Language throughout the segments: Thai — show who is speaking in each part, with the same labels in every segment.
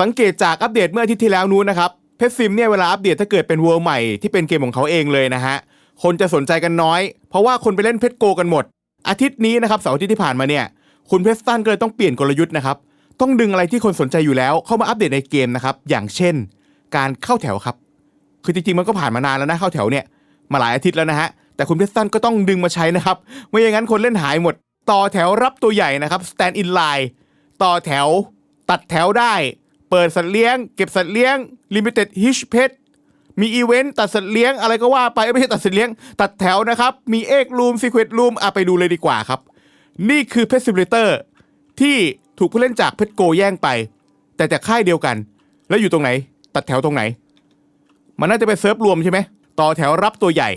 Speaker 1: สังเกตจากอัปเดตเมื่ออาทิตย์ที่แล้วนู้นนะครับเพชรซิมเนี่ยเวลาอัปเดตถ้าเกิดเป็นเวอร์ใหม่ที่เป็นเกมของเขาเองเลยนะฮะคนจะสนใจกันน้อย เพราะว่าคนไปเล่นเพชรโกกันหมด อาทิตย์นี้นะครับเสาร์อาทิตย์ที่ผ่านมาเนี่ยคุณเพชรตันก็เลยต้องเปลี่ยนกลยุทธ์นะครับต้องดึงอะไรที่คนสนใจอยู่แล้วเข้ามาอัปเดตในเกมนะครับอย่างเช่น การเข้าแถวครับคือจริงๆมันก็ผ่านมานานแล้วนะเข้าแถวเนี่ยมาหลายอาทิตย์แล้วนะฮะแต่คุณเพชรตันก็ต้องดึงมาใช้นะครับไม่อย่างนั้นคนเล่นหายหมด ต่อแถวรับตัวใหญ่นะครับ stand in line ต่อแถวตัดแถวได้ เปิดสัตว์เลี้ยง เก็บสัตว์เลี้ยง limited hitch pet มีอีเวนต์ตัดสัตว์เลี้ยงอะไรก็ว่าไปไม่ใช่ตัดสัตว์เลี้ยง ตัดแถวนะครับ มีเอกรูมซีเควตรูมอะไปดูเลยดีกว่าครับ นี่คือเพ t ซิ m เลเตอร์ที่ถูกผู้เล่นจากเพชรโกแย่งไป แต่จากค่ายเดียวกัน แล้วอยู่ตรงไหน ตัดแถวตรงไหน มันน่าจะเป็นเซิร์ฟรวมใช่ไหมต่อแถวรับตัวใหญ่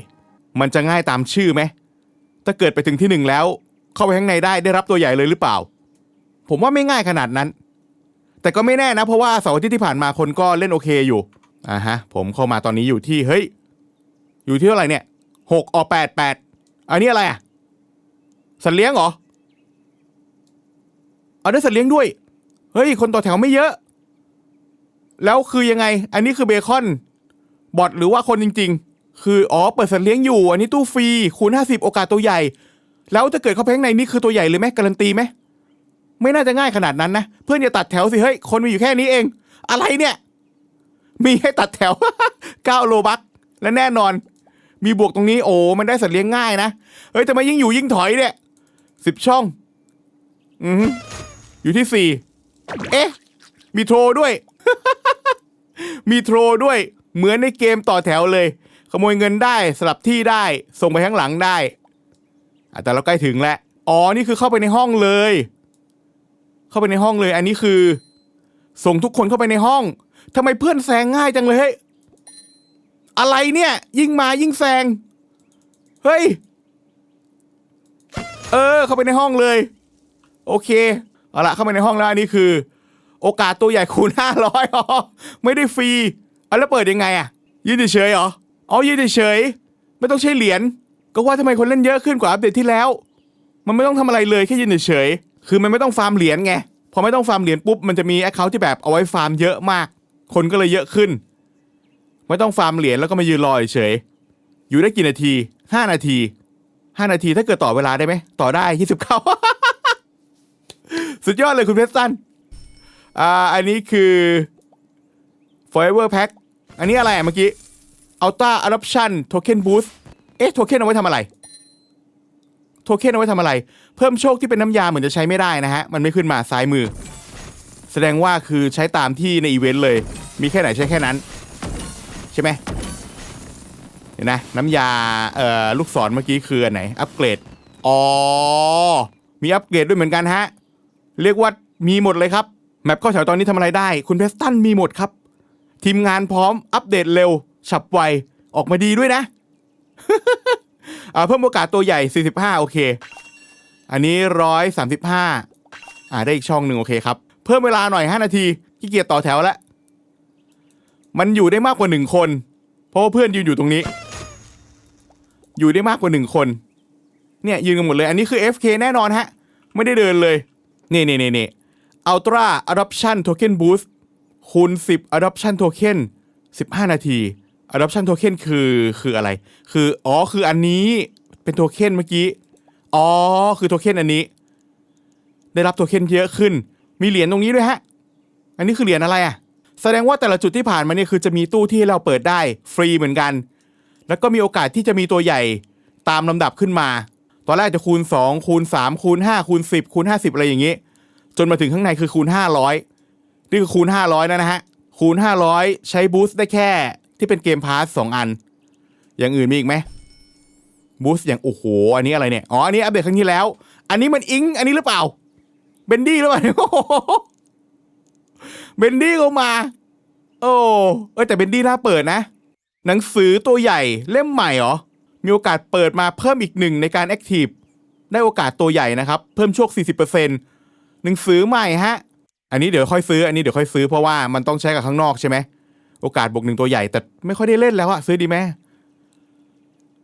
Speaker 1: มันจะง่ายตามชื่อไหมถ้าเกิดไปถึงที่หนึ่งแล้ว เข้าไปข้างในได้ได้รับตัวใหญ่เลยหรือเปล่า ผมว่าไม่ง่ายขนาดนั้น แต่ก็ไม่แน่นะ เพราะว่าเสาร์อาทิตย์ที่ผ่านมาคนก็เล่นโอเคอยู่อ่าฮะผมเข้ามาตอนนี้อยู่ที่เฮ้ยอยู่ที่เท่าไหร่เนี่ยหกออแปดแปดอันนี้อะไรอะสัตว์เลี้ยงเหรอเอาได้สัตว์เลี้ยงด้วย เฮ้ย คนต่อแถวไม่เยอะ แล้วคือยังไง อันนี้คือเบคอน บอทหรือว่าคนจริง ๆ คืออ๋อเปิดสัตว์เลี้ยงอยู่ อันนี้ตู้ฟรีคูณ50 โอกาสตัวใหญ่ แล้วถ้าเกิดเข้าไปข้างในนี่คือตัวใหญ่เลยไหมการันตีไหม ไม่น่าจะง่ายขนาดนั้นนะ เพื่อนอย่าตัดแถวสิ เฮ้ย คนมีอยู่แค่นี้เอง อะไรเนี่ย มีให้ตัดแถว 9 โลบักและแน่นอน มีบวกตรงนี้โอ้มันได้สัตว์เลี้ยงง่ายนะเฮ้ยแต่มายิ่งอยู่ยิ่งถอยเนี่ยสิบช่อง อืออยู่ที่สี่เอ๊ะ มีโทรด้วย มีโทรด้วย เหมือนในเกมต่อแถวเลย ขโมยเงินได้สลับที่ได้ ส่งไปข้างหลังได้แต่เราใกล้ถึงแล้วอ๋อนี่คือเข้าไปในห้องเลย เข้าไปในห้องเลย อันนี้คือ ส่งทุกคนเข้าไปในห้องทำไมเพื่อนแซงง่ายจังเลยเฮ้ยอะไรเนี่ย ยิ่งมายิ่งแซง เฮ้ย เออ เข้าไปในห้องเลย โอเคเอาละเข้าไปในห้องแล้วอันนี้คือ โอกาสตัวใหญ่คูณห้าร้อยอ๋อไม่ได้ฟรีเอาแล้วเปิดยังไงอะยืนเฉยเหรออ๋อยืนเฉยไม่ต้องใช้เหรียญก็ว่าทำไมคนเล่นเยอะขึ้นกว่าอัปเดตที่แล้ว มันไม่ต้องทำอะไรเลยแค่ยืนเฉย คือมันไม่ต้องฟาร์มเหรียญไง พอไม่ต้องฟาร์มเหรียญปุ๊บ มันจะมีแอคเคาท์ที่แบบเอาไว้ฟาร์มเยอะมาก คนก็เลยเยอะขึ้น ไม่ต้องฟาร์มเหรียญแล้วก็มายืนรอเฉย อยู่ได้กี่นาทีห้านาทีห้านาทีถ้าเกิดต่อเวลาได้ไหม ต่อได้ยี่สิบเก้าสุดยอดเลยคุณเพชรสันอ่า อันนี้คือ Forever Pack อันนี้อะไรอะเมื่อกี้ Ultra Adoption Token Boost เอ๊ะ โทเค็นเอาไว้ทำอะไร เค็นเอาไว้ทำอะไร เพิ่มโชคที่เป็นน้ำยาเหมือนจะใช้ไม่ได้นะฮะ มันไม่ขึ้นมาซ้ายมือ แสดงว่าคือใช้ตามที่ในอีเวนต์เลย มีแค่ไหนใช้แค่นั้น ใช่ไหมเห็นนะน้ำยาเอ่อลูกศรเมื่อกี้คืออันไหน อัปเกรด อ๋อ มีอัปเกรดด้วยเหมือนกันฮะ เรียกว่ามีหมดเลยครับ แมปเข้าแถวตอนนี้ทำอะไรได้ คุณเพสตันมีหมดครับ ทีมงานพร้อมอัปเดตเร็ว ฉับไว ออกมาดีด้วยนะ เพิ่มโอกาสตัวใหญ่ 45 โอเค อันนี้ 135 อ่าได้อีกช่องหนึ่งโอเคครับ เพิ่มเวลาหน่อย 5 นาทีขี้เกียจต่อแถวแล้ว มันอยู่ได้มากกว่าหนึ่งคน เพราะว่าเพื่อนยืนอยู่ตรงนี้ อยู่ได้มากกว่าหนึ่งคน เนี่ยยืนกันหมดเลย อันนี้คือ FK แน่นอนฮะ ไม่ได้เดินเลยนี่นี่นี่นี่ Ultra Adoption Token Boost คูณ10 Adoption Token 15 นาที Adoption Token คือคืออะไร คืออ๋อคืออันนี้เป็นโทเค็นเมื่อกี้ อ๋อคือโทเค็นอันนี้ ได้รับโทเค็นเยอะขึ้น มีเหรียญตรงนี้ด้วยฮะ อันนี้คือเหรียญอะไรอะ แสดงว่าแต่ละจุดที่ผ่านมาเนี่ยคือจะมีตู้ที่เราเปิดได้ฟรีเหมือนกัน แล้วก็มีโอกาสที่จะมีตัวใหญ่ตามลำดับขึ้นมา ตอนแรกจะคูณ 2 คูณ 3 คูณ 5 คูณ 10 คูณ 50 อะไรอย่างนี้ จนมาถึงข้างในคือคูณ 500 นี่คือคูณ 500 นะนะฮะ คูณ 500 ใช้บูสต์ได้แค่ ที่เป็นเกมพาส2อัน อย่างอื่นมีอีกไหมบูส์อย่างโอ้โห อันนี้อะไรเนี่ย อ๋อ อันนี้อัปเดตครั้งที่แล้ว อันนี้มันอิง อันนี้หรือเปล่า เบนดี้หรือเปล่าโอ้โหเบนดี้ก็มา โอ้เอ้แต่เบนดี้น่าเปิดนะ หนังสือตัวใหญ่เล่มใหม่เหรอ มีโอกาสเปิดมาเพิ่มอีกหนึ่งในการแอคทีฟ ได้โอกาสตัวใหญ่นะครับ เพิ่มโชค 40%หนังสือใหม่ฮะ อันนี้เดี๋ยวค่อยซื้อ อันนี้เดี๋ยวค่อยซื้อเพราะว่ามันต้องใช้กับข้างนอกใช่ไหม โอกาสบวกหนึ่งตัวใหญ่ แต่ไม่ค่อยได้เล่นแล้วอะซื้อดีไหม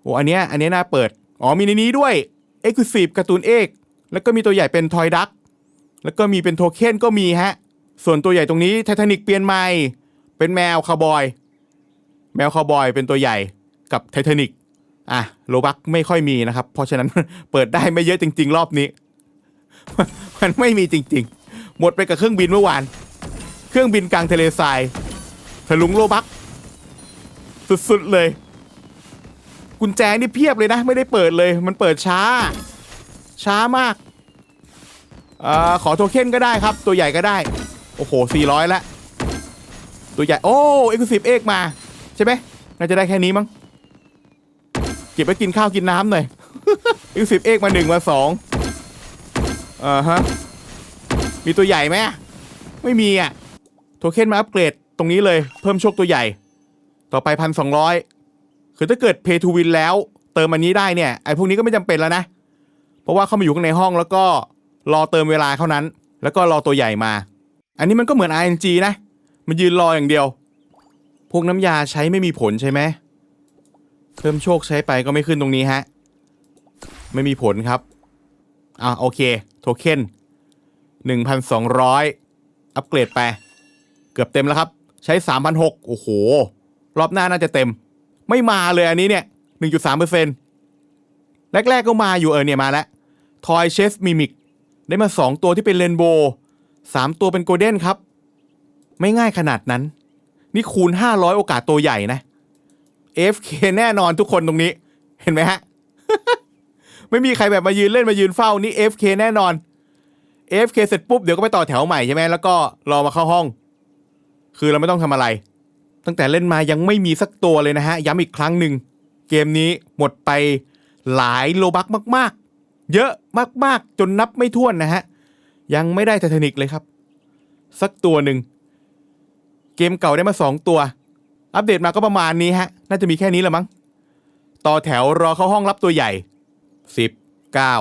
Speaker 1: โอ้อันเนี้ยอันเนี้ยน่าเปิด อ๋อมีในนี้ด้วย e x c l u s i v e การ์ตูนเอกแล้วก็มีตัวใหญ่เป็นทอยดักแล้วก็มีเป็นโทเค็นก็มีฮะ ส่วนตัวใหญ่ตรงนี้ไททานิกเปลี่ยนใหม่ เป็นแมวคาวบอย แมวคาวบอยเป็นตัวใหญ่กับไททานิกอะโลบักไม่ค่อยมีนะครับ เพราะฉะนั้นเปิดได้ไม่เยอะจริง ๆ รอบนี้ มันไม่มีจริง ๆ หมดไปกับเครื่องบินเมื่อวาน เครื่องบินกลางทะเลทราย ทะลุงโลบักสุดๆเลย กุญแจนี่เพียบเลยนะ ไม่ได้เปิดเลย มันเปิดช้า ช้ามากอ่อขอโทเค็นก็ได้ครับ ตัวใหญ่ก็ได้ โอ้โห 400ละตัวใหญ่ โอ้เอ็กซ์คลูซีฟเอกมา ใช่ไหมน่าจะได้แค่นี้มั้งเก็บไว้กินข้าวกินน้ำหน่อยเอ็กซ์คลูเอกมาหนึ่งมาสองอ่าฮะ มีตัวใหญ่ไหมไม่มีอะ โทเค็นมาอัปเกรด ตรงนี้เลยเพิ่มโชคตัวใหญ่ ต่อไปพันสองร้อยคือถ้าเกิด Pay to Win แล้ว เติมอันนี้ได้เนี่ยไอ้พวกนี้ก็ไม่จำเป็นแล้วนะ เพราะว่าเขามาอยู่ข้างในห้องแล้วก็รอเติมเวลาเท่านั้น แล้วก็รอตัวใหญ่มา อันนี้มันก็เหมือน RNG นะ มันยืนรออย่างเดียว พวกน้ำยาใช้ไม่มีผลใช่ไหมเพิ่มโชคใช้ไปก็ไม่ขึ้นตรงนี้ฮะ ไม่มีผลครับ อะโอเค โทเค็น1,200 อัปเกรดไป เกือบเต็มแล้วครับ ใช้ 3,600 โอ้โห รอบหน้าน่าจะเต็ม ไม่มาเลยอันนี้เนี่ย 1.3%แรก ๆ ก็มาอยู่เออเนี่ยมาแล้วทอยเชฟมิมิกได้มา 2 ตัวที่เป็นเรนโบว์3ตัวเป็นโกลเด้นครับ ไม่ง่ายขนาดนั้น นี่คูณ 500 โอกาสตัวใหญ่นะ FK แน่นอนทุกคนตรงนี้ เห็นไหมฮะ ไม่มีใครแบบมายืนเล่นมายืนเฝ้านี่ FK แน่นอน FK เสร็จปุ๊บเดี๋ยวก็ไปต่อแถวใหม่ใช่ไหมแล้วก็รอมาเข้าห้อง คือเราไม่ต้องทำอะไร ตั้งแต่เล่นมายังไม่มีสักตัวเลยนะฮะ ย้ำอีกครั้งหนึ่ง เกมนี้หมดไปหลายโลบักมาก ๆ เยอะมากๆ จนนับไม่ถ้วนนะฮะ ยังไม่ได้ไททานิกเลยครับ สักตัวหนึ่ง เกมเก่าได้มาสองตัว อัปเดตมาก็ประมาณนี้ฮะ น่าจะมีแค่นี้ละมั้ง ต่อแถวรอเข้าห้องรับตัวใหญ่สิบเก้า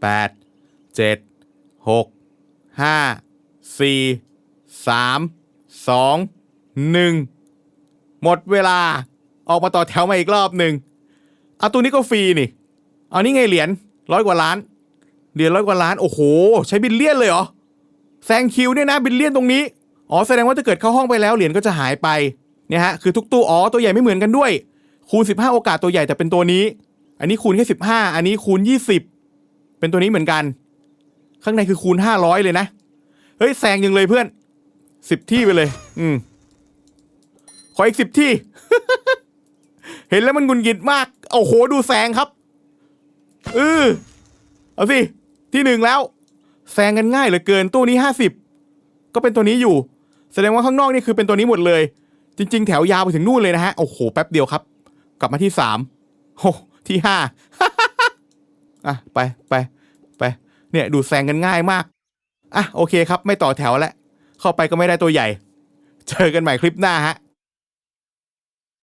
Speaker 1: แปด เจ็ดหกห้าสี่สามสองหนึ่งหมดเวลาออกมาต่อแถวมาอีกรอบหนึ่งเอาตัวนี้ก็ฟรีนี่ เอานี่ไงเหรียญร้อยกว่าล้าน เหรียญร้อยกว่าล้าน โอ้โห ใช้บิลเลียนเลยเหรอ แซงคิวเนี่ยนะบิลเลียนตรงนี้ อ๋อแสดงว่าถ้าเกิดเข้าห้องไปแล้วเหรียญก็จะหายไป เนี่ยฮะ คือทุกตู้อ๋อตัวใหญ่ไม่เหมือนกันด้วย คูณ 15 โอกาสตัวใหญ่แต่เป็นตัวนี้ อันนี้คูณแค่ 15 อันนี้คูณ 20 เป็นตัวนี้เหมือนกัน ข้างในคือคูณ 500 เลยนะ เฮ้ยแซงยังเลยเพื่อน 10ที่ไปเลย อืม ขออีก10ที่ เห็นแล้วมันงุนงิดมากโอ้โหดูแซงครับ เออเอาสิ ที่หนึ่งแล้ว แซงกันง่ายเหลือเกินตู้นี้50ก็เป็นตัวนี้อยู่ แสดงว่าข้างนอกนี่คือเป็นตัวนี้หมดเลย จริง ๆ แถวยาวไปถึงนู่นเลยนะฮะ โอ้โห แป๊บเดียวครับ กลับมาที่สามโอ้ที่ห้าอะ ไปไปไป เนี่ย ดูแซงกันง่ายมาก อะ โอเคครับ ไม่ต่อแถวแล้ว เข้าไปก็ไม่ได้ตัวใหญ่ เจอกันใหม่คลิปหน้าฮะ